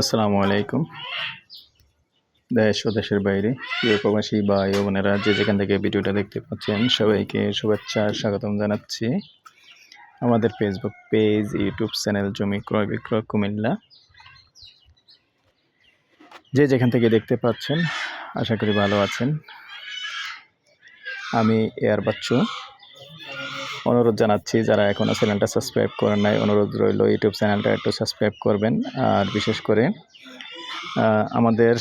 আসসালামু আলাইকুম। দেশ ও দেশের বাইরে প্রিয় প্রবাসী ও বোনেরা, যে যেখান থেকে ভিডিওটা দেখতে পাচ্ছেন, সবাইকে শুভেচ্ছা, স্বাগতম জানাচ্ছি। আমাদের ফেসবুক পেজ ইউটিউব চ্যানেল জমি ক্রয় বিক্রয় কুমিল্লা। যে যেখান থেকে দেখতে পাচ্ছেন, আশা করি ভালো আছেন। আমি এয়ার বাচ্চু অনুরোধ জানাচ্ছি, যারা এখনও চ্যানেলটা সাবস্ক্রাইব করেন নাই, অনুরোধ রইল ইউটিউব চ্যানেলটা একটু সাবস্ক্রাইব করবেন। আর বিশেষ করে আমাদের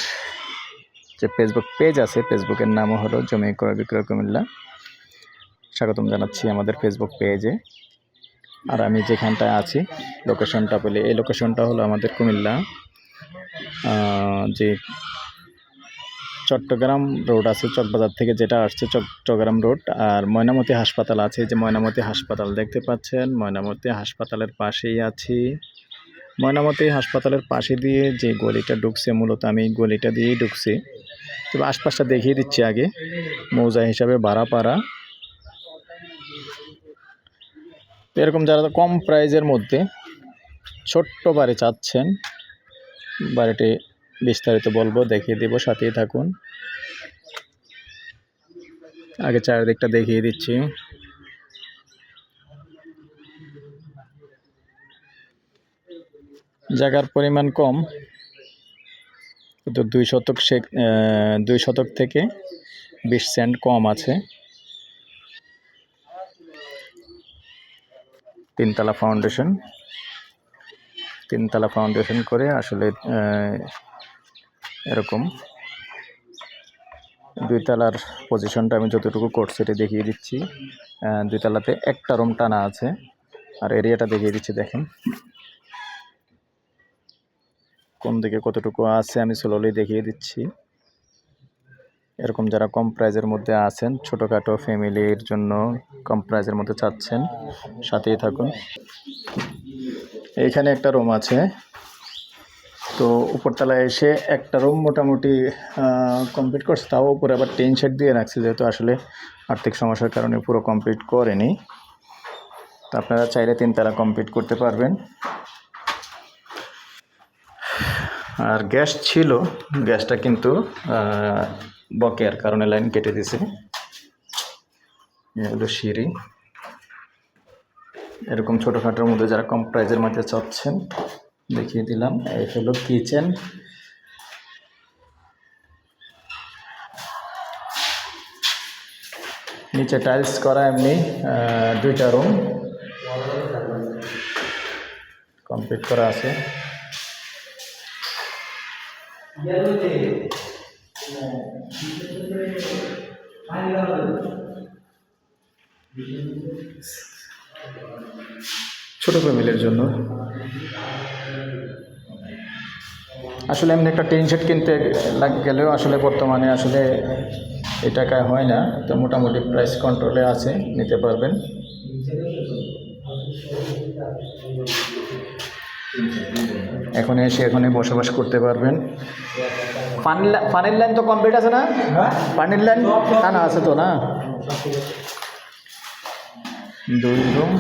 যে ফেসবুক পেজ আছে ফেসবুকের নামও হলো জমি ক্রয় বিক্রয় কুমিল্লা। স্বাগতম জানাচ্ছি আমাদের ফেসবুক পেজে আর আমি যেখানটায় আছি লোকেশনটা বলি, এই লোকেশনটা হলো আমাদের কুমিল্লা। যে চট্টগ্রাম রোড আছে চকবাজার থেকে যেটা আসছে চট্টগ্রাম রোড। আর ময়নামতি হাসপাতাল আছে যে ময়নামতি হাসপাতাল দেখতে পাচ্ছেন। ময়নামতি হাসপাতালের পাশেই আছি। ময়নামতি হাসপাতালের পাশে দিয়ে যে গলিটা ঢুকছে, মূলত আমি গলিটা দিয়েই ঢুকছি। তবে আশপাশটা দেখিয়ে দিচ্ছি আগে, মৌজা হিসাবে ভাড়াপাড়া এরকম যারা কম প্রাইজের মধ্যে ছোট্ট বাড়ি চাচ্ছেন, বাড়িটি বিস্তারিত বলব, দেখিয়ে দেবো, সাথেই থাকুন। আগে চারিদিকটা দেখিয়ে দিচ্ছি। জায়গার পরিমাণ কম, কিন্তু দুই শতক সে দুই শতক থেকে বিশ সেন্ট কম আছে। তিনতলা ফাউন্ডেশন। তিনতলা ফাউন্ডেশন করে আসলে এরকম। দুই তলার পজিশনটা আমি যতটুকু করছি এটা দেখিয়ে দিচ্ছি দুই তলাতে একটা রুম টানা আছে। আর এরিয়াটা দেখিয়ে দিচ্ছি, দেখেন। কোন দিকে কতটুকু আছে আমি স্লোলি দেখিয়ে দিচ্ছি। এরকম যারা কম প্রাইজের মধ্যে আছেন, ছোটোখাটো ফ্যামিলির জন্য কম প্রাইজের মধ্যে চাচ্ছেন, সাথেই থাকুন। এইখানে একটা রুম আছে। তো উপরতলায় এসে একটা রুম মোটামুটি কমপ্লিট করছে। তাও উপরে আবার টেন শেড দিয়ে রাখছে, যেহেতু আসলে আর্থিক সমস্যার কারণে পুরো কমপ্লিট করেনি। তো আপনারা চাইলে তিনতলা কমপ্লিট করতে পারবেন। আর গ্যাস ছিল, গ্যাসটা কিন্তু বকেয়ার কারণে লাইন কেটে দিছে হলো সিঁড়ি। এরকম ছোটোখাটোর মধ্যে যারা কম প্রাইজের মধ্যে চাচ্ছেন দেখিয়ে দিলাম। এই হলো কিচেন নিচে টাইলস করা এমনি দুইটা রুম কমপ্লিট করা আছে। ছোট ফ্যামিলির জন্য। আসলে এমনি একটা টিন শেড কিনতে লাগ গেলেও আসলে বর্তমানে আসলে এই টাকায় হয় না। তো মোটামুটি প্রাইস কন্ট্রোলে আছে নিতে পারবেন। এখন এসে এখানে বসবাস করতে পারবেন। পানির পানির লাইন তো কমপ্লিট আছে না? পানির লাইন না না আছে তো না? দুই রুম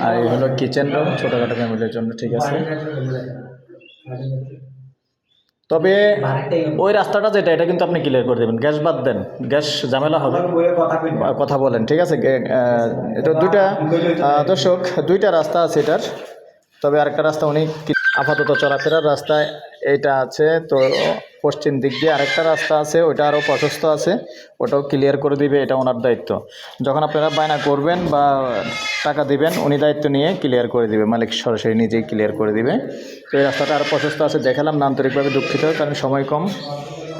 আর এই হলো কিচেন রুম ছোটোখাটো ফ্যামিলির জন্য, ঠিক আছে। তবে ওই রাস্তাটা যেটা, এটা কিন্তু আপনি ক্লিয়ার করে দেবেন। গ্যাস বাদ দেন, গ্যাস ঝামেলা হবে। কথা বলেন, ঠিক আছে? এটা দুইটা দর্শক, দুইটা রাস্তা আছে এটার। তবে আরেকটা রাস্তা উনি কি- আপাতত চলাফেরার রাস্তায় এইটা আছে, তো পশ্চিম দিক দিয়ে আরেকটা রাস্তা আছে, ওইটা আরও প্রশস্ত আছে, ওটাও ক্লিয়ার করে দিবে, এটা ওনার দায়িত্ব। যখন আপনারা বায়না করবেন বা টাকা দিবেন, উনি দায়িত্ব নিয়ে ক্লিয়ার করে দিবে, মালিক সরাসরি নিজেই ক্লিয়ার করে দিবে। তো এই রাস্তাটা আরও প্রশস্ত আছে, দেখালাম না আন্তরিকভাবে দুঃখিত, কারণ সময় কম,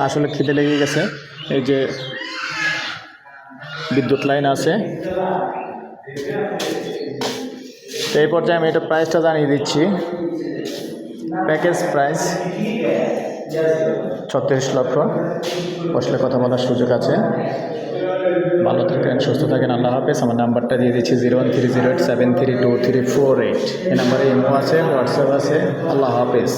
আসলে খিদে লেগে গেছে, এই যে বিদ্যুৎ লাইন আছে। তো এই পর্যায়ে আমি এটা প্রাইসটা জানিয়ে দিচ্ছি। প্যাকেজ প্রাইস ছত্রিশ লক্ষ। বসলে কথা বলার সুযোগ আছে। ভালো থাকেন, সুস্থ থাকেন, আল্লাহ হাফেজ। আমার নাম্বারটা দিয়ে দিচ্ছি zero one three zero eight seven three two three four eight. এই নাম্বারে ইমো আছে, হোয়াটসঅ্যাপ আছে। আল্লাহ হাফেজ।